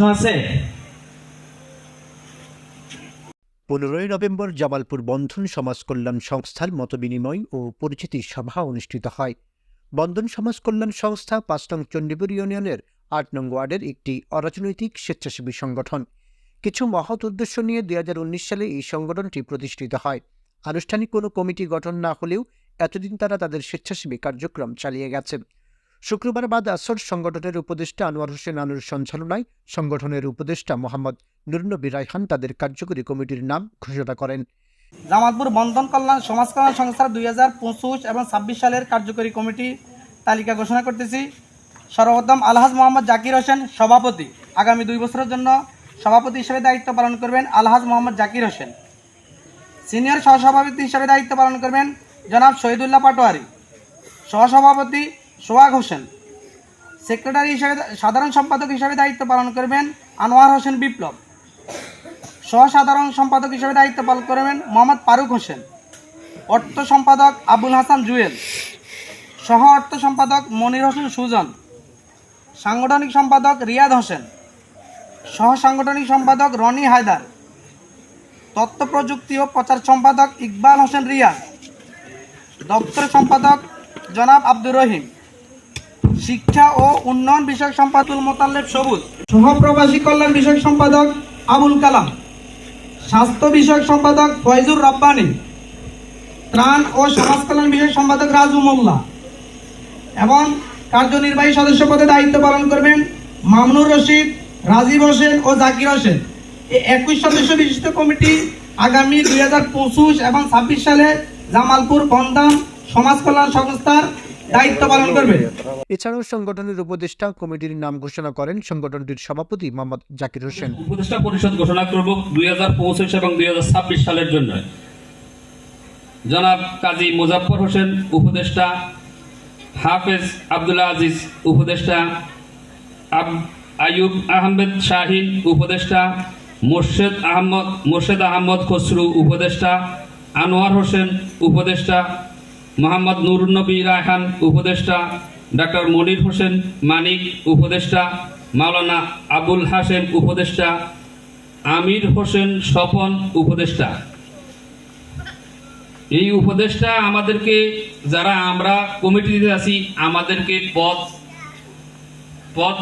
প্রশ্ন আছে পনেরোই নভেম্বর জামালপুর বন্ধন সমাজ কল্যাণ সংস্থার মতবিনিময় ও পরিচিতি সভা অনুষ্ঠিত হয়। বন্ধন সমাজ কল্যাণ সংস্থা পাঁচ নং চণ্ডীপুর ইউনিয়নের আট নং ওয়ার্ডের একটি অরাজনৈতিক স্বেচ্ছাসেবী সংগঠন। কিছু মহৎ উদ্দেশ্য নিয়ে দু হাজার উনিশ সালে এই সংগঠনটি প্রতিষ্ঠিত হয়। আনুষ্ঠানিক কোনো কমিটি গঠন না হলেও এতদিন তারা তাদের স্বেচ্ছাসেবী কার্যক্রম চালিয়ে গেছে। শুক্রবার বাদ আসর সংগঠনের উপদেষ্টা আনোয়ার হোসেন আনুর সঞ্চালনায় সংগঠনের উপদেষ্টা মোহাম্মদ নুরনবী রায়হান তাদের কার্যকরী কমিটির নাম ঘোষণা করেন। জামালপুর বন্ধন কল্যাণ সমাজ কল্যাণ সংস্থার দুই হাজার পঁচিশ এবং ছাব্বিশ সালের কার্যকরী কমিটি তালিকা ঘোষণা করতেছি। সর্বপ্রথম আলহাজ মোহাম্মদ জাকির হোসেন সভাপতি। আগামী দুই বছরের জন্য সভাপতি হিসেবে দায়িত্ব পালন করবেন আলহাজ মোহাম্মদ জাকির হোসেন। সিনিয়র সহসভাপতি হিসেবে দায়িত্ব পালন করবেন জনাব শহীদুল্লাহ পাটোয়ারি। সহসভাপতি সোহাগ হোসেন। সেক্রেটারি হিসেবে সাধারণ সম্পাদক হিসেবে দায়িত্ব পালন করবেন আনোয়ার হোসেন বিপ্লব। সহসাধারণ সম্পাদক হিসেবে দায়িত্ব পালন করবেন মোহাম্মদ ফারুক হোসেন। অর্থ সম্পাদক আবুল হাসান জুয়েল। সহ অর্থ সম্পাদক মনির হোসেন সুজন। সাংগঠনিক সম্পাদক রিয়াদ হোসেন। সহ সাংগঠনিক সম্পাদক রনি হায়দার। তথ্য প্রযুক্তি ও প্রচার সম্পাদক ইকবাল হোসেন রিয়াদ দপ্তর সম্পাদক জনাব আব্দুর রহিম। শিক্ষা ও উন্নয়ন বিষয়ক সম্পাদক মোতাল্লেব সবুজ। সহপ্রবাসী কল্যাণ বিষয়ক সম্পাদক আবুল কালাম। স্বাস্থ্য বিষয়ক সম্পাদক ফয়জুর রব্বানী। ত্রাণ ও সমাজ কল্যাণ বিষয়ক সম্পাদক রাজু মোল্লা। এবং কার্যনির্বাহী সদস্য পদে দায়িত্ব পালন করবেন মামনুর রশিদ, রাজীব হোসেন ও জাকির হোসেন। এই একুশ সদস্য বিশিষ্ট কমিটি আগামী দুই হাজার পঁচিশ এবং ছাব্বিশ সালে জামালপুর বন্ধন সমাজ কল্যাণ সংস্থার দায়িত্ব পালন করবে এছাড়াও সংগঠনের উপদেষ্টা কমিটির নাম ঘোষণা করেন সংগঠনটির সভাপতি মোহাম্মদ জাকির হোসেন। উপদেষ্টা পরিষদ ঘোষণা করব দুই হাজার পঁচিশ এবং দুই হাজার ছাব্বিশ সালের জন্য। জনাব কাজী মুজাফর হোসেন উপদেষ্টা হাফেজ আব্দুল্লাহ আজিজ উপদেষ্টা আইয়ুব আহমেদ শাহিন উপদেষ্টা মোর্শেদ আহমদ মোর্শেদ আহমদ খসরু উপদেষ্টা আনোয়ার হোসেন উপদেষ্টা মোহাম্মদ নুরুন্নবী রায়হান উপদেষ্টা, ডাক্তার মনির হোসেন মানিক উপদেষ্টা, মাওলানা আবুল হাসেন উপদেষ্টা, আমির হোসেন স্বপন উপদেষ্টা। এই উপদেষ্টা আমাদেরকে, যারা আমরা কমিটিতে আছি, আমাদেরকে পথ পথ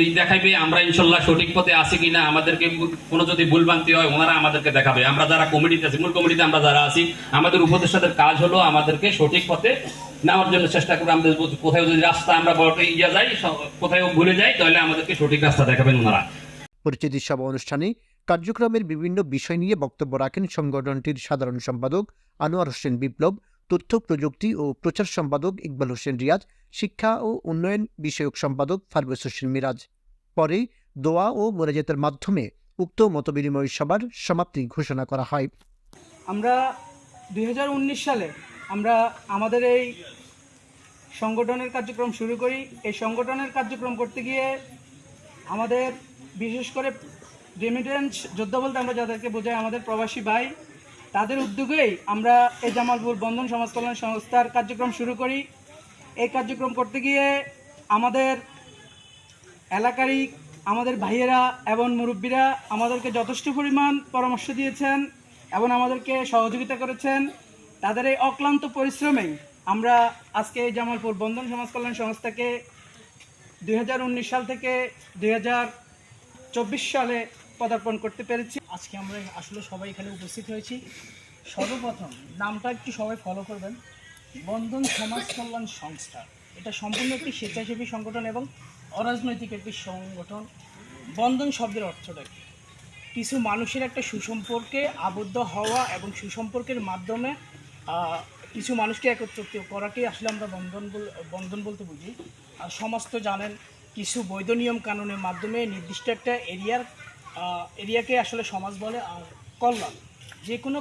এই দেখাইবে, আমরা ইনশাল্লাহ সঠিক পথে আছি কিনা, আমাদেরকে কোনো যদি ভুলভ্রান্তি হয়, ওনারা আমাদেরকে দেখাবে। আমরা যারা কমিটিতে আছি, মূল কমিটিতে আমরা যারা আছি, আমাদের উপদেষ্টাদের কাজ হলো আমাদেরকে সঠিক পথে নেওয়ার জন্য চেষ্টা করব। আমাদের কোথাও যদি রাস্তা আমরা বড় ইয়া যাই কোথাও ভুলে যাই, তাহলে আমাদেরকে সঠিক রাস্তা দেখাবেন ওনারা। পরিচিতি সভা অনুষ্ঠানে কার্যক্রমের বিভিন্ন বিষয় নিয়ে বক্তব্য রাখেন সংগঠনটির সাধারণ সম্পাদক আনোয়ার হোসেন বিপ্লব। তথ্য প্রযুক্তি ও প্রচার সম্পাদক ইকবাল হোসেন রিয়াজ, শিক্ষা ও উন্নয়ন বিষয়ক সম্পাদক ফারবেজ হোসেন মিরাজ। পরে দোয়া ও মোনাজাতের মাধ্যমে উক্ত মতবিনিময় সভার সমাপ্তি ঘোষণা করা হয়। আমরা দু হাজার উনিশ সালে আমরা আমাদের এই সংগঠনের কার্যক্রম শুরু করি। এই সংগঠনের কার্যক্রম করতে গিয়ে আমাদের বিশেষ করে রেমিটেন্স যোদ্ধা বলতে আমরা যাদেরকে বোঝাই, আমাদের প্রবাসী ভাই তাদের উদ্যোগেই আমরা এই জামালপুর বন্ধন সমাজ কল্যাণ সংস্থার কার্যক্রম শুরু করি। এই কার্যক্রম করতে গিয়ে আমাদের এলাকারই আমাদের ভাইয়েরা এবং মুরব্বীরা আমাদেরকে যথেষ্ট পরিমাণ পরামর্শ দিয়েছেন এবং আমাদেরকে সহযোগিতা করেছেন। তাদের এই অক্লান্ত পরিশ্রমে আমরা আজকে এই জামালপুর বন্ধন সমাজ কল্যাণ সংস্থাকে দুই হাজার উনিশ সাল থেকে দুই হাজার চব্বিশ সালে পদার্পণ করতে পেরেছি। আজকে আমরা আসলে সবাই এখানে উপস্থিত হয়েছি। সর্বপ্রথম নামটা একটু সবাই ফলো করবেন। বন্ধন সমাজ কল্যাণ সংস্থা। এটা সম্পূর্ণ একটি স্বেচ্ছাসেবী সংগঠন এবং অরাজনৈতিক একটি সংগঠন। বন্ধন শব্দের অর্থটা কি? কিছু মানুষের একটা সুসম্পর্কে আবদ্ধ হওয়া এবং সুসম্পর্কের মাধ্যমে কিছু মানুষকে একত্রিত করাকেই আসলে আমরা বন্ধন বন্ধন বলতে বুঝি। আর সমাজ তো জানেন, কিছু বৈধ নিয়ম কানুনের মাধ্যমে নির্দিষ্ট একটা এরিয়ার এরিয়াকে আসলে সমাজ বলে আর কল্যাণ। যে কোনো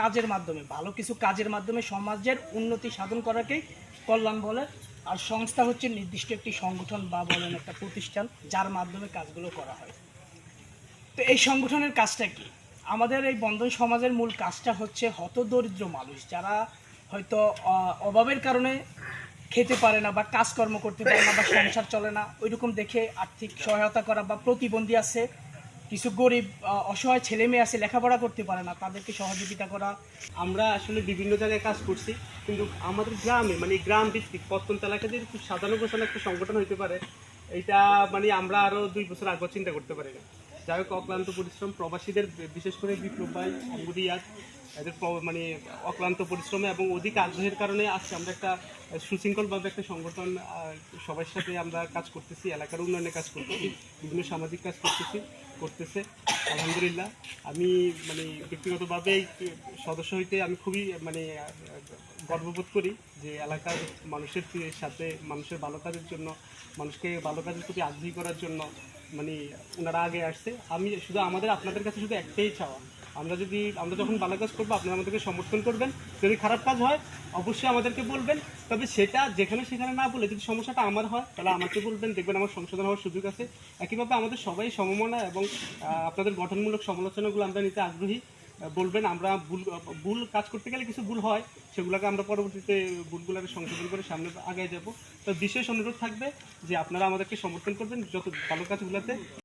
কাজের মাধ্যমে, ভালো কিছু কাজের মাধ্যমে সমাজের উন্নতি সাধন করাকেই কল্যাণ বলে। আর সংস্থা হচ্ছে নির্দিষ্ট একটি সংগঠন বা বলেন একটা প্রতিষ্ঠান, যার মাধ্যমে কাজগুলো করা হয়। তো এই সংগঠনের কাজটা কি? আমাদের এই বন্ধন সমাজের মূল কাজটা হচ্ছে হতদরিদ্র মানুষ, যারা হয়তো অভাবের কারণে খেতে পারে না বা কাজকর্ম করতে পারে না বা সংসার চলে না। ওইরকম দেখে আর্থিক সহায়তা করা বা প্রতিবন্ধী আছে। কিছু গরিব অসহায় ছেলে মেয়ে আছে, লেখাপড়া করতে পারে না, তাদেরকে সহযোগিতা করা। আমরা আসলে বিভিন্ন জায়গায় কাজ করছি, কিন্তু আমাদের গ্রামে মানে গ্রাম ভিত্তিক প্রত্যন্ত এলাকাতে খুব সাধারণ গোছানো একটা সংগঠন হইতে পারে এটা মানে আমরা আরও দুই বছর আগে চিন্তা করতে পারি না। যাই হোক, অক্লান্ত পরিশ্রম। প্রবাসীদের বিশেষ করে বিপ্লব ভাই অঙ্গুরিয়াদ এদের মানে অক্লান্ত পরিশ্রমে এবং অধিক আগ্রহের কারণে আজকে আমরা একটা সুশৃঙ্খলভাবে একটা সংগঠন সবার সাথে আমরা কাজ করতেছি, এলাকার উন্নয়নে কাজ করতেছি, বিভিন্ন সামাজিক কাজ করতেছি, করতেছে। আলহামদুলিল্লাহ। আমি মানে ব্যক্তিগতভাবে সদস্য হইতে আমি খুবই মানে গর্ববোধ করি যে এলাকার মানুষের সাথে, মানুষের ভালো কাজের জন্য, মানুষকে ভালো কাজের প্রতি আগ্রহী করার জন্য মানে ওনারা আগে আসছে। আমি শুধু আমাদের, আপনাদের কাছে শুধু একটাই চাওয়া। আমরা যদি, আমরা যখন ভালো কাজ করব, আপনারা আমাদেরকে সমর্থন করবেন। যদি খারাপ কাজ হয়, অবশ্যই আমাদেরকে বলবেন। তবে সেটা যেখানে সেখানে না বলে যদি সমস্যাটা আমার হয়, তাহলে আমাকে বলবেন। দেখবেন আমার সংশোধন হওয়ার সুযোগ আছে। একইভাবে আমাদের সবাই সমমনা এবং আপনাদের গঠনমূলক সমালোচনাগুলো আমরা নিতে আগ্রহী। বলবেন, আমরা ভুল ভুল কাজ করতে গেলে কিছু ভুল হয়, সেগুলোকে আমরা পরবর্তীতে ভুলগুলোকে সংশোধন করে সামনে আগে যাব। তো বিশেষ অনুরোধ থাকবে যে আপনারা আমাদেরকে সমর্থন করবেন, যত ভালো কাজগুলোতে